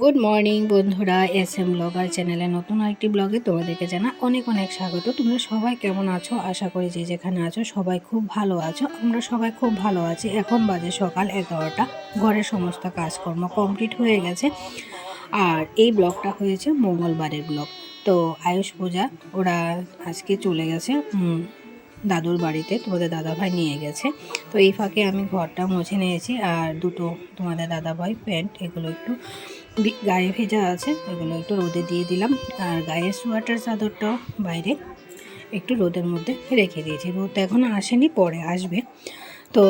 Good morning বন্ধুরা S M blogger চ্যানেলে নতুন আরেকটি ব্লগে তোমাদেরকে জানা অনেক অনেক স্বাগত। তোমরা সবাই কেমন আছো? আশা করি যে যেখানে আছো সবাই খুব ভালো আছো। আমরা সবাই খুব ভালো আছি। এখন বাজে সকাল এগারোটা। ঘরের সমস্ত কাজকর্ম কমপ্লিট হয়ে গেছে। আর এই ব্লগটা হয়েছে মঙ্গলবারের ব্লগ। তো আয়ুষ পূজা, ওরা আজকে চলে গেছে দাদুর বাড়িতে। তোমাদের দাদাভাই নিয়ে গেছে। তো এই ফাঁকে আমি ঘরটা মুছে নিয়েছি। আর দুটো তোমাদের দাদাভাই প্যান্ট, এগুলো একটু গায়ে ভেজা আছে এগুলো একটু রোদে দিয়ে দিলাম। আর গায়ের সোয়াটার চাদরটাও বাইরে একটু রোদের মধ্যে রেখে দিয়েছি। রোদ এখনও আসেনি, পরে আসবে। তো,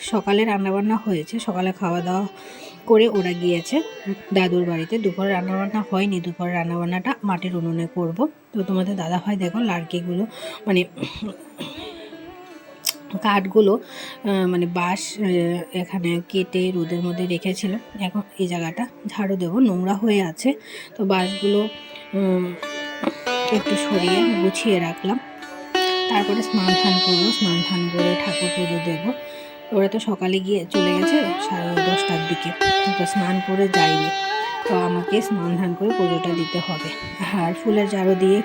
সকালে রান্নাবান্না হয়েছে, সকালে খাওয়া দাওয়া করে ওরা গিয়েছে। দাদুর বাড়িতে দুপুরে রান্নাবান্না হয়নি, দুপুরে রান্নাবান্নাটা মাটির উনুনে করব। তো তোমাদের দাদা ভাই দেখো লাড়কিগুলো মানে কাঠগুলো মানে বাঁশ এখানে কেটে রোদের মধ্যে রেখেছিলাম। এখন এই জায়গাটা ঝাড়ু দেবো, নোংরা হয়ে আছে। তো বাঁশগুলো একটু সরিয়ে গুছিয়ে রাখলাম। তারপরে স্নান ধান করব, স্নান ধান করে ঠাকুর পুজো দেবো। ওরা তো সকালে গিয়ে চলে গেছে সাড়ে দশটার দিকে। তো স্নান করে যায়নি তো আমাকে স্নান ধান করে পুজোটা দিতে হবে। আর ফুলের ঝাড়ু দিয়ে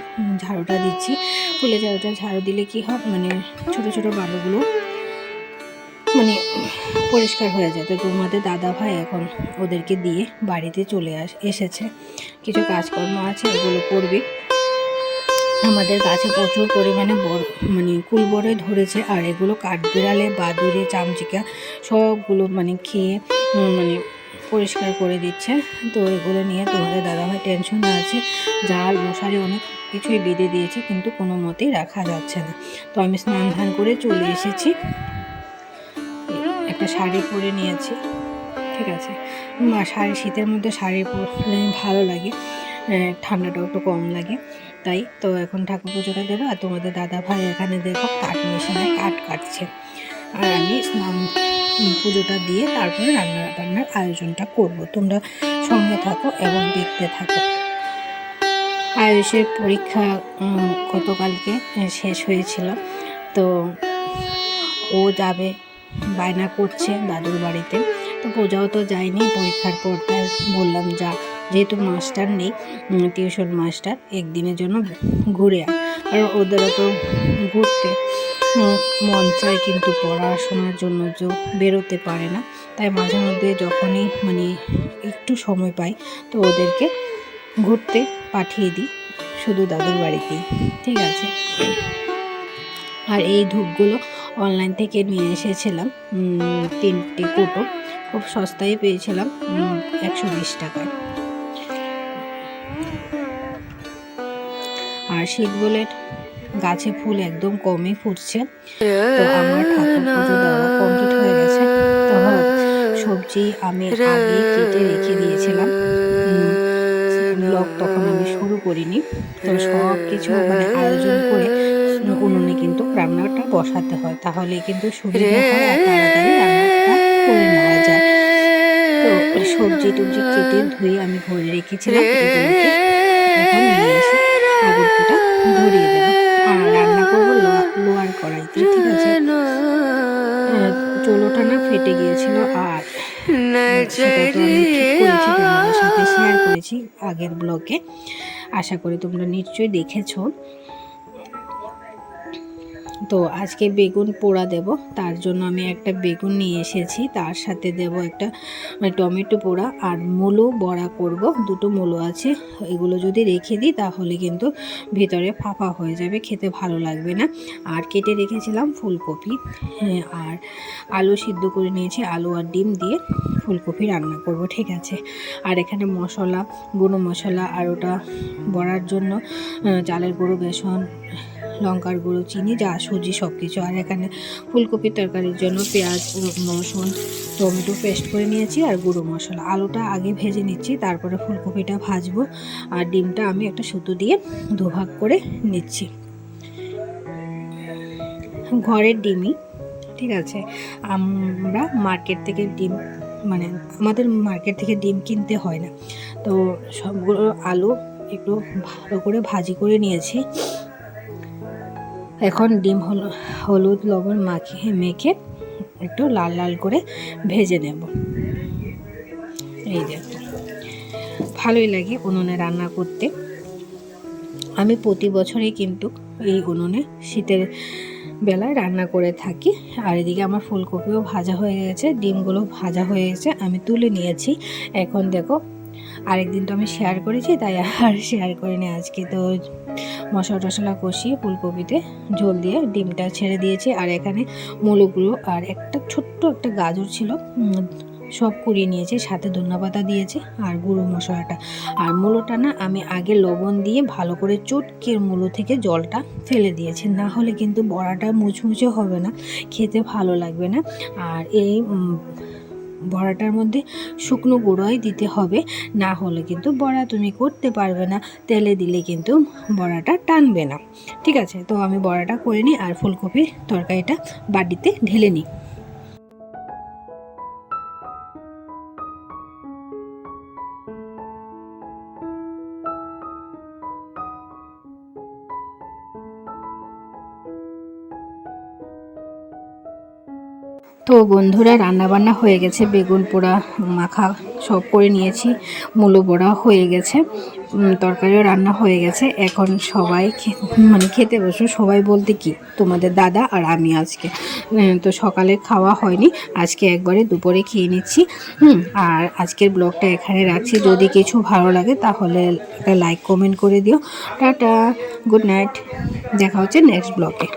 ঝাড়ুটা দিচ্ছি। ফুলের ঝাড়ুটা, ঝাড়ু দিলে কি হয় মানে ছোট ছোট বালুগুলো মানে পরিষ্কার হয়ে যায়। তো তোমাদের দাদা ভাই এখন ওদেরকে দিয়ে বাড়িতে চলে আস, এসেছে। কিছু কাজকর্ম আছে এগুলো করবে। আমাদের গাছে প্রচুর পরিমাণে বড় মানে কুল বড়ে ধরেছে, আর এগুলো কাঠবিড়ালে, বাদুড়ে, চামচিকা সবগুলো মানে খেয়ে মানে পরিষ্কার করে দিচ্ছে। তো এগুলো নিয়ে তোমাদের দাদাভাই টেনশন আছে। জাল, মশারি অনেক কিছুই বেঁধে দিয়েছে, কিন্তু কোনো মতেই রাখা যাচ্ছে না। তো আমি স্নান ধান করে চলে এসেছি। একটা শাড়ি পরে নিয়েছি, ঠিক আছে? শাড়ি, শীতের মধ্যে শাড়ি পরলে ভালো লাগে। ঠান্ডাটাও একটু কম লাগে। তাই তো এখন ঠাকুর পুজোটা দেবো, আর তোমাদের দাদা ভাই এখানে দেখো কাঠ মেশিনে, কাঠ কাটছে। আর আমি স্নান পুজোটা দিয়ে তারপরে রান্না বান্নার আয়োজনটা করব। তোমরা সঙ্গে থাকো এবং দেখতে থাকো। আয়ুষের পরীক্ষা গতকালকে শেষ হয়েছিল। তো ও যাবে, বায়না করছে দাদুর বাড়িতে। তো পূজাও তো যায়নি পরীক্ষার পর বললাম, যা। যেহেতু মাস্টার নেই টিউশন মাস্টার, একদিনের জন্য ঘুরে আর ওদেরও তো ঘুরতে মন চায় কিন্তু পড়াশোনার জন্য যে বেরোতে পারে না। তাই মাঝে মধ্যে যখনই মানে একটু সময় পাই, তো ওদেরকে ঘুরতে পাঠিয়ে দিই শুধু দাদুর বাড়িতেই। ঠিক আছে? আর এই ধূপগুলো অনলাইন থেকে নিয়ে এসেছিলাম তিনটে কোটো। খুব সস্তায় পেয়েছিলাম একশো বিশ টাকায়। আর শীত বলে গাছে ফুল একদম কমই ফুটছে। তো আমার কমপ্লিট হয়ে গেছে। তো সবজি আমি আগে কেটে রেখে দিয়েছিলাম। ব্লগ তখন আমি শুরু করিনি। তো সব কিছু মানে আয়োজন করে উনুনে কিন্তু রান্নাটা বসাতে হয়। তাহলে কিন্তু সুবিধা হয় তাড়াতাড়ি রান্নাটা করে নেওয়া যায়। তো সবজি টবজি কেটে ধুয়ে আমি ভরে রেখেছিলাম। আর রান্না করব লোয়ার না ফেটে গিয়েছিল আর সাথে শেয়ার করেছি আগের ব্লগে আশা করি তোমরা নিশ্চয়ই দেখেছ। তো আজকে বেগুন পোড়া দেব। তার জন্য আমি একটা বেগুন নিয়ে এসেছি। তার সাথে দেব একটা মানে টমেটো পোড়া আর মূলো বড়া করব। দুটো মূলো আছে। এগুলো যদি রেখে দিই তাহলে কিন্তু ভিতরে ফাঁপা হয়ে যাবে। খেতে ভালো লাগবে না। আর কেটে রেখেছিলাম ফুলকপি। হ্যাঁ, আর আলু সিদ্ধ করে নিয়েছি আলু আর ডিম দিয়ে ফুলকপি রান্না করব ঠিক আছে? আর এখানে মশলা গুঁড়ো মশলা আর ওটা বড়ার জন্য চালের গুঁড়ো বেসন লঙ্কার গুঁড়ো, চিনি, যা সুজি সব কিছু আর এখানে ফুলকপির তরকারির জন্য পেঁয়াজ রসুন, টমেটো পেস্ট করে নিয়েছি আর গুঁড়ো মশলা। আলুটা আগে ভেজে নিচ্ছি, তারপরে ফুলকপিটা ভাজবো, আর ডিমটা আমি একটা সুতো দিয়ে দুভাগ করে নিচ্ছি। ঘরের ডিমই, ঠিক আছে? আমরা মার্কেট থেকে ডিম মানে আমাদের মার্কেট থেকে ডিম কিনতে হয় না। তো সবগুলো আলু একটু ভালো করে ভাজি করে নিয়েছি। এখন ডিম হল, হলুদ লবণ মাখিয়ে মেখে একটু লাল লাল করে ভেজে নেব। এই দেখো, ভালোই লাগে উনুনে রান্না করতে। আমি প্রতি বছরই কিন্তু এই উনুনে শীতের বেলায় রান্না করে থাকি। আর এদিকে আমার ফুলকপিও ভাজা হয়ে গেছে, ডিমগুলো ভাজা হয়ে গেছে, আমি তুলে নিয়েছি। এখন দেখো আরেকদিন তো আমি শেয়ার করেছি, তাই আর শেয়ার করিনি আজকে। তো মশলা টশলা কষিয়ে ফুলকপিতে ঝোল দিয়ে ডিমটা ছেড়ে দিয়েছি, আর এখানে মুলোগুলো আর একটা ছোট্ট একটা গাজর ছিল সব কুড়িয়ে নিয়েছি, সাথে ধন্যবাদা দিয়েছি আর গুঁড়ো মশলাটা। আর মূলোটা না আমি আগে লবণ দিয়ে ভালো করে চটকের মূলো থেকে জলটা ফেলে দিয়েছি, না হলে কিন্তু বড়াটা মুচমুচে হবে না, খেতে ভালো লাগবে না। আর এই বড়াটার মধ্যে শুকনো গুঁড়োই দিতে হবে। না হলে কিন্তু বড়া তুমি করতে পারবে না। তেলে দিলে কিন্তু বড়াটা টানবে না। ঠিক আছে, তো আমি বড়াটা করে নিই আর ফুলকপির তরকারিটা বাটিতে ঢেলে নিই। তো বন্ধুরা রান্না বান্না হয়ে গেছে, বেগুন পোড়া, মাখা সব করে নিয়েছি, মূলো বড়া হয়ে গেছে তরকারিও রান্না হয়ে গেছে। এখন সবাই মানে খেতে বসো, সবাই বলতে কি? তোমাদের দাদা আর আমি আজকে। তো সকালে খাওয়া হয়নি, আজকে একবারে দুপুরে খেয়ে নিচ্ছি। হুম, আর আজকের ব্লগটা এখানে রাখছি। যদি কিছু ভালো লাগে তাহলে একটা লাইক, কমেন্ট করে দিও। Tata, good night. দেখা হচ্ছে নেক্সট ব্লগে।